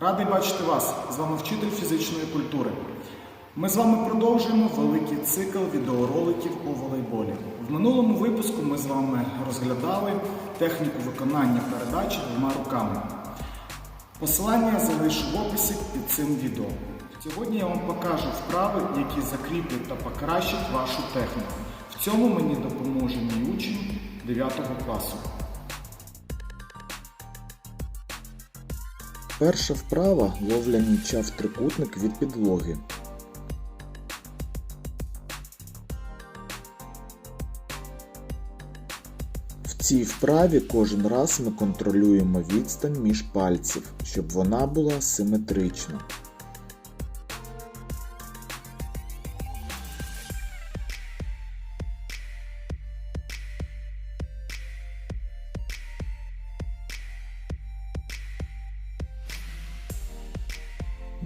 Радий бачити вас! З вами вчитель фізичної культури. Ми з вами продовжуємо великий цикл відеороликів у волейболі. В минулому випуску ми з вами розглядали техніку виконання передачі двома руками. Посилання залишу в описі під цим відео. Сьогодні я вам покажу вправи, які закріплять та покращать вашу техніку. В цьому мені допоможе мій учень 9 класу. Перша вправа ловля м'яча в трикутник від підлоги. В цій вправі кожен раз ми контролюємо відстань між пальців, щоб вона була симетрична.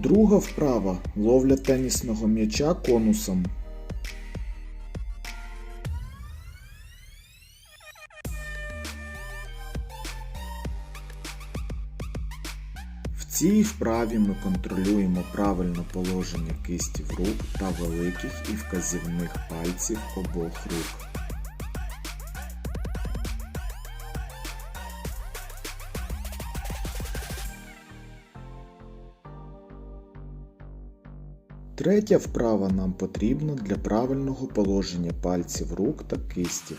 Друга вправа ловля тенісного м'яча конусом. В цій вправі ми контролюємо правильне положення кистів рук та великих і вказівних пальців обох рук. Третя вправа нам потрібна для правильного положення пальців рук та кистів.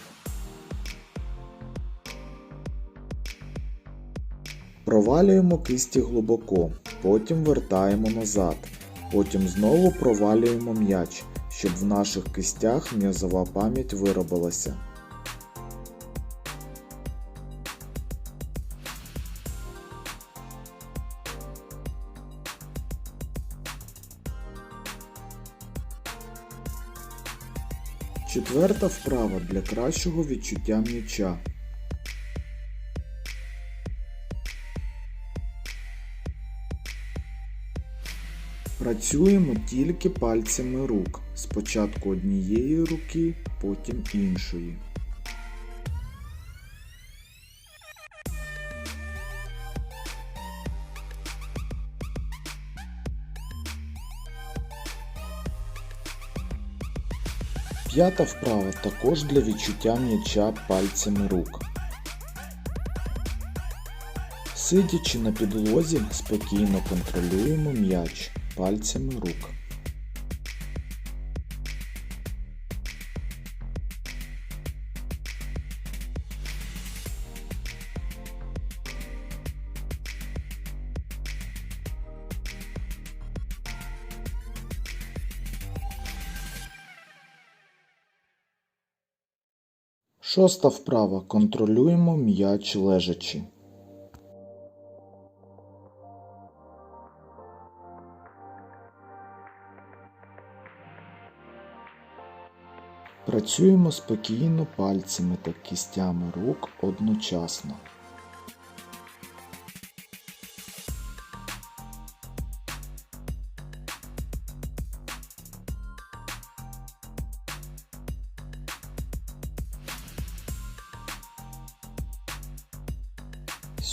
Провалюємо кисті глибоко, потім вертаємо назад, потім знову провалюємо м'яч, щоб в наших кистях м'язова пам'ять виробилася. Четверта вправа для кращого відчуття м'яча. Працюємо тільки пальцями рук. Спочатку однієї руки, потім іншої. П'ята вправа також для відчуття м'яча пальцями рук. Сидячи на підлозі, спокійно контролюємо м'яч пальцями рук. Шоста вправа. Контролюємо м'яч лежачи. Працюємо спокійно пальцями та кістями рук одночасно.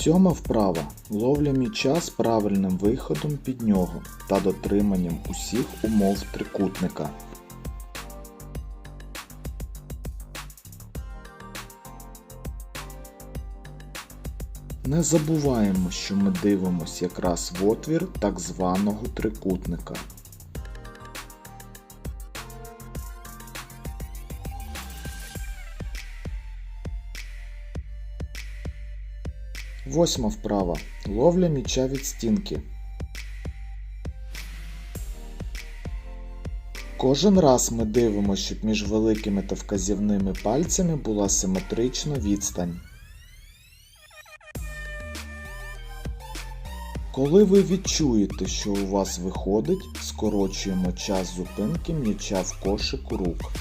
Сьома вправа. Ловля м'яча з правильним виходом під нього та дотриманням усіх умов трикутника. Не забуваємо, що ми дивимося якраз в отвір так званого трикутника. Восьма вправа. Ловля м'яча від стінки. Кожен раз ми дивимося, щоб між великими та вказівними пальцями була симетрична відстань. Коли ви відчуєте, що у вас виходить, скорочуємо час зупинки м'яча в кошику рук.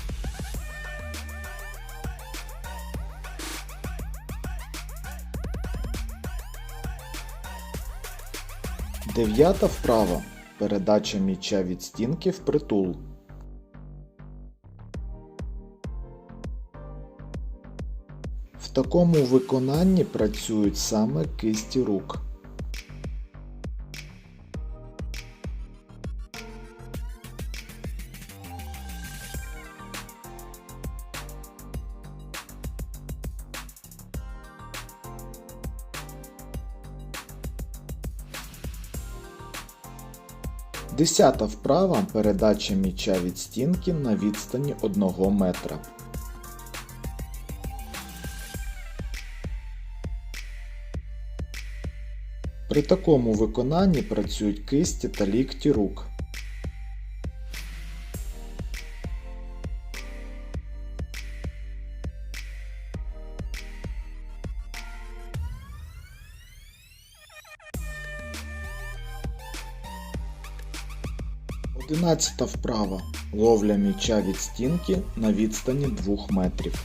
Дев'ята вправа. Передача м'яча від стінки в притул. В такому виконанні працюють саме кисті рук. Десята вправа передача м'яча від стінки на відстані 1 метра. При такому виконанні працюють кисті та лікті рук. Одинадцята вправа. Ловля м'яча від стінки на відстані 2 метрів.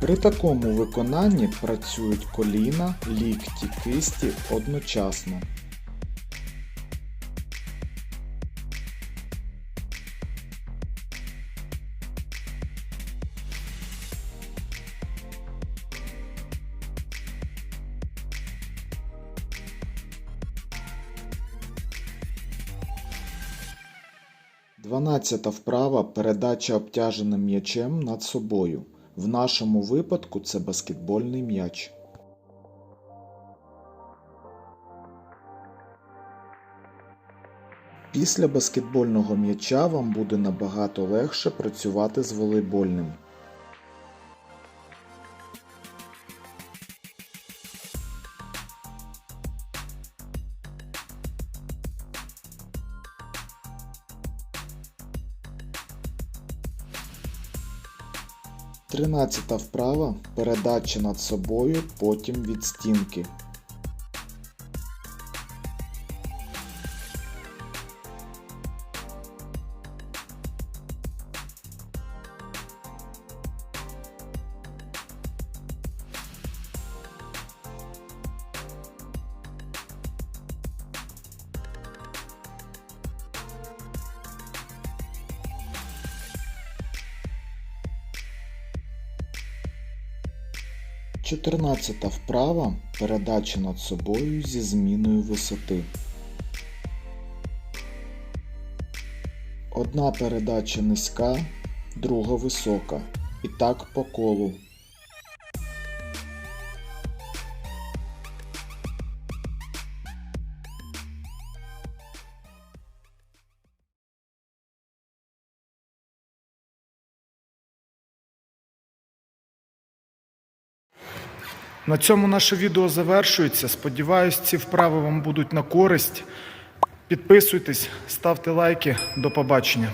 При такому виконанні працюють коліна, лікті, кисті одночасно. Дванадцята вправа передача обтяженим м'ячем над собою. В нашому випадку це баскетбольний м'яч. Після баскетбольного м'яча вам буде набагато легше працювати з волейбольним. Тринадцята вправа передача над собою, потім від стінки. Чотирнадцята вправа передача над собою зі зміною висоти. Одна передача низька, друга висока. І так по колу. На цьому наше відео завершується. Сподіваюсь, ці вправи вам будуть на користь. Підписуйтесь, ставте лайки. До побачення.